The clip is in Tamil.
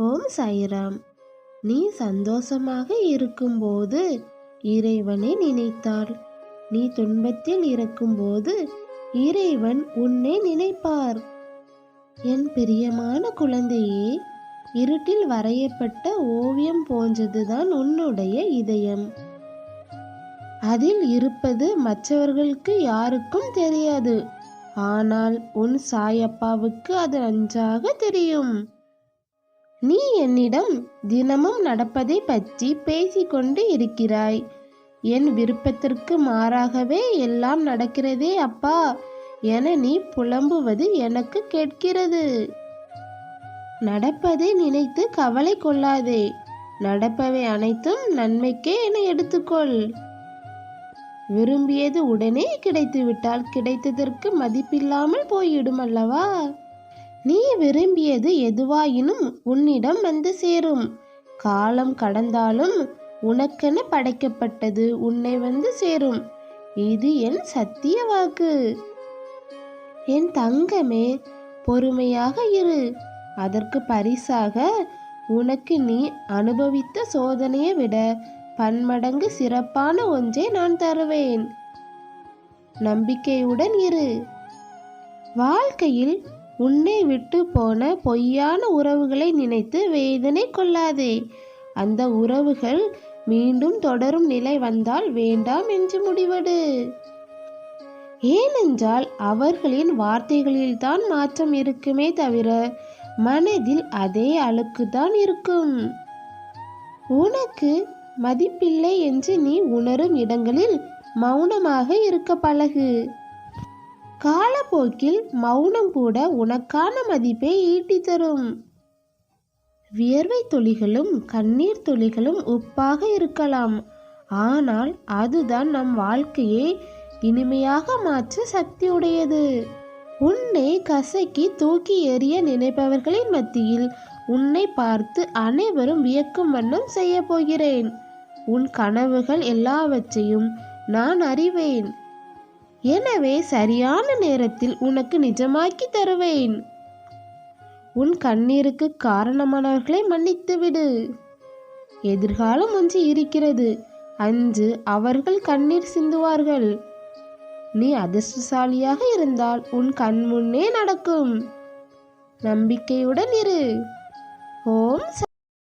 ஓம் சாய்ராம் நீ சந்தோஷமாக இருக்கும்போது இறைவனை நினைத்தாள் நீ துன்பத்தில் இருக்கும்போது இறைவன் உன்னை நினைப்பார். என் பிரியமான குழந்தையே இருட்டில் வரையப்பட்ட ஓவியம் போன்றதுதான் உன்னுடைய இதயம். அதில் இருப்பது மற்றவர்களுக்கு யாருக்கும் தெரியாது. ஆனால் உன் சாயப்பாவுக்கு அது நன்றாக தெரியும். நீ என்னிடம் தினமும் நடப்பதை பற்றி பேசிக்கொண்டு இருக்கிறாய். என் விருப்பத்திற்கு மாறாகவே எல்லாம் நடக்கிறதே அப்பா என நீ புலம்புவது எனக்கு கேட்கிறது. நடப்பதை நினைத்து கவலை கொள்ளாதே. நடப்பவை அனைத்தும் நன்மைக்கே என எடுத்துக்கொள். விரும்பியது உடனே கிடைத்துவிட்டால் கிடைத்ததற்கு மதிப்பில்லாமல் போய்விடும் அல்லவா? நீ விரும்பியது எதுவாயினும் உன்னிடம் வந்து சேரும். காலம் கடந்தாலும் உனக்கென படைக்கப்பட்டது உன்னை வந்து சேரும். இது என் சத்திய வாக்கு. என் தங்கமே பொறுமையாக இரு. அதற்கு பரிசாக உனக்கு நீ அனுபவித்த சோதனையை விட பன்மடங்கு சிறப்பான ஒன்றை நான் தருவேன். நம்பிக்கையுடன் இரு. வாழ்க்கையில் உன்னை விட்டு போன பொய்யான உறவுகளை நினைத்து வேதனை கொள்ளாதே. அந்த உறவுகள் மீண்டும் தொடரும் நிலை வந்தால் வேண்டாம் என்று முடிவடு. ஏனென்றால் அவர்களின் வார்த்தைகளில்தான் மாற்றம் இருக்குமே தவிர மனதில் அதே அழுக்குதான் இருக்கும். உனக்கு மதிப்பில்லை என்று நீ உணரும் இடங்களில் மௌனமாக இருக்க பழகு. காலப்போக்கில் மௌனம் கூட உனக்கான மதிப்பை ஈட்டி தரும். வியர்வை துளிகளும் கண்ணீர் துளிகளும் உப்பாக இருக்கலாம். ஆனால் அதுதான் நம் வாழ்க்கையை இனிமையாக மாற்ற சக்தியுடையது. உன்னை கசக்கி தூக்கி எறிய நினைப்பவர்களின் மத்தியில் உன்னை பார்த்து அனைவரும் வியக்கும் வண்ணம் செய்ய போகிறேன். உன் கனவுகள் எல்லாவற்றையும் நான் அறிவேன். எனவே சரியான நேரத்தில் உனக்கு நிஜமாக்கி தருவேன். உன் கண்ணீருக்கு காரணமானவர்களை மன்னித்துவிடு எதிர்காலம் ஒன்று இருக்கிறது. அன்று அவர்கள் கண்ணீர் சிந்துவார்கள். நீ அதிர்ஷ்டசாலியாக இருந்தால் உன் கண் முன்னே நடக்கும். நம்பிக்கையுடன் இரு. ஓம்